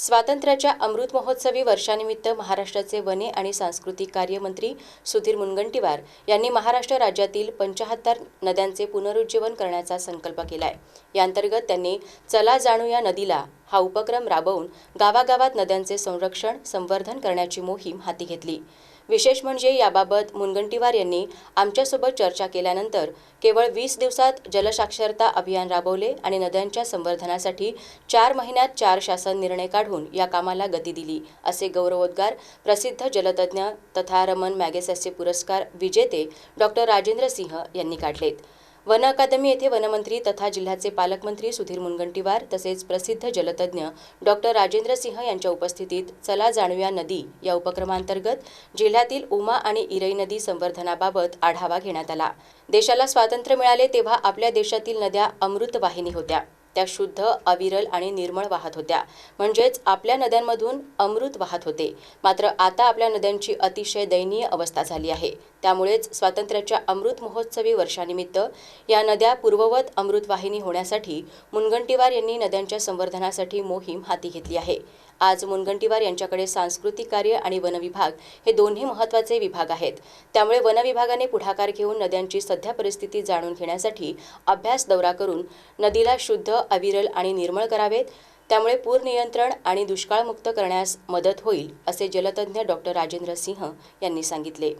स्वातंत्र्याच्या अमृत महोत्सवी वर्षानिमित्त महाराष्ट्राचे वने आणि सांस्कृतिक कार्यमंत्री सुधीर मुनगंटीवार यांनी महाराष्ट्र राज्यातील पंचाहत्तर नद्यांचे पुनरुज्जीवन करण्याचा संकल्प केला आहे याअंतर्गत त्यांनी चला जाणू या नदीला. हा उपक्रम राबवून गावागावात नद्यांचे संरक्षण संवर्धन करण्याची मोहीम हाती घेतली. विशेष म्हणजे याबाबत मुनगंटीवार यांनी आमच्यासोबत चर्चा केल्यानंतर केवळ वीस दिवसात जलसाक्षरता अभियान राबवले आणि नद्यांच्या संवर्धनासाठी चार महिन्यात चार शासन निर्णय काढून या कामाला गती दिली असे गौरवोद्गार प्रसिद्ध जलतज्ञ तथा रमन मॅगेसेसे पुरस्कार विजेते डॉक्टर राजेंद्र सिंह यांनी काढलेत. वन अकादमी येथे वनमंत्री तथा जिल्ह्याचे पालकमंत्री सुधीर मुनगंटीवार तसेच प्रसिद्ध जलतज्ञ डॉक्टर राजेंद्र सिंह यांच्या उपस्थितीत चला जाणूया नदी या उपक्रमांतर्गत जिल्ह्यातील उमा आणि इरई नदी संवर्धनाबाबत आढावा घेण्यात आला. देशाला स्वातंत्र्य मिळाले तेव्हा आपल्या देशातील नद्या अमृतवाहिनी होत्या. त्या शुद्ध अविरल आणि निर्मळ वाहत होत्या. म्हणजेच आपल्या नद्यांमधून अमृत वाहत होते. मात्र आता आपल्या नद्यांची अतिशय दयनीय अवस्था झाली आहे. त्यामुळेच स्वातंत्र्याच्या अमृत महोत्सवी वर्षानिमित्त या नद्या पूर्ववत अमृतवाहिनी होण्यासाठी मुनगंटीवार यांनी नद्यांच्या संवर्धनासाठी मोहीम हाती घेतली आहे. आज मुनगंटीवार यांच्याकडे सांस्कृतिक कार्य आणि वनविभाग हे दोन्ही महत्त्वाचे विभाग आहेत. त्यामुळे वनविभागाने पुढाकार घेऊन नद्यांची सध्या परिस्थिती जाणून घेण्यासाठी अभ्यास दौरा करून नदीला शुद्ध अविरल आणि निर्मळ करावेत. त्यामुळे पूर नियंत्रण आणि दुष्काळमुक्त करण्यास मदत होईल असे जलतज्ञ डॉक्टर राजेंद्र सिंह यांनी सांगितले.